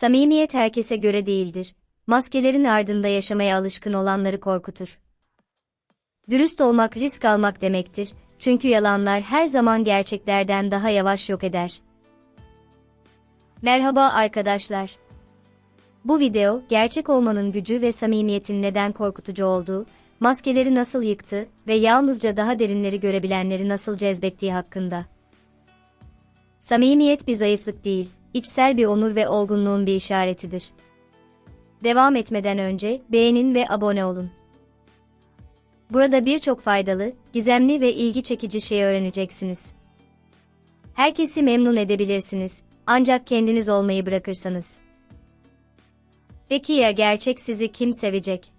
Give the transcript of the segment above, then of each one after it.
Samimiyet herkese göre değildir. Maskelerin ardında yaşamaya alışkın olanları korkutur. Dürüst olmak risk almak demektir. Çünkü yalanlar her zaman gerçeklerden daha yavaş yok eder. Merhaba arkadaşlar. Bu video, gerçek olmanın gücü ve samimiyetin neden korkutucu olduğu, maskeleri nasıl yıktı ve yalnızca daha derinleri görebilenleri nasıl cezbettiği hakkında. Samimiyet bir zayıflık değil, içsel bir onur ve olgunluğun bir işaretidir. Devam etmeden önce beğenin ve abone olun. Burada birçok faydalı, gizemli ve ilgi çekici şey öğreneceksiniz. Herkesi memnun edebilirsiniz, ancak kendiniz olmayı bırakırsanız. Peki ya gerçek sizi kim sevecek?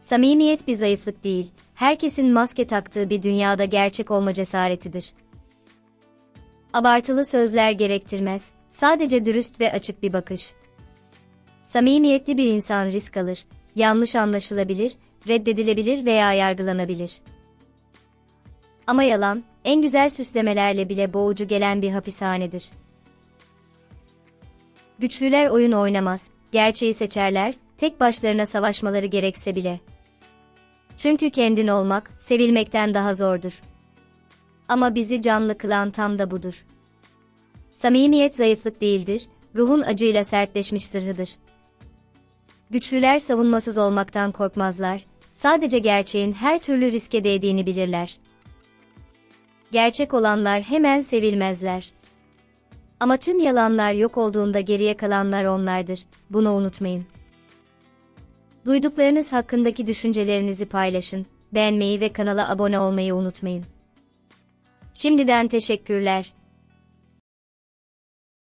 Samimiyet bir zayıflık değil, herkesin maske taktığı bir dünyada gerçek olma cesaretidir. Abartılı sözler gerektirmez, sadece dürüst ve açık bir bakış. Samimiyetli bir insan risk alır, yanlış anlaşılabilir, reddedilebilir veya yargılanabilir. Ama yalan, en güzel süslemelerle bile boğucu gelen bir hapishanedir. Güçlüler oyun oynamaz, gerçeği seçerler, tek başlarına savaşmaları gerekse bile. Çünkü kendin olmak, sevilmekten daha zordur. Ama bizi canlı kılan tam da budur. Samimiyet zayıflık değildir, ruhun acıyla sertleşmiş zırhıdır. Güçlüler savunmasız olmaktan korkmazlar, sadece gerçeğin her türlü riske değdiğini bilirler. Gerçek olanlar hemen sevilmezler. Ama tüm yalanlar yok olduğunda geriye kalanlar onlardır, bunu unutmayın. Duyduklarınız hakkındaki düşüncelerinizi paylaşın, beğenmeyi ve kanala abone olmayı unutmayın. Şimdiden teşekkürler.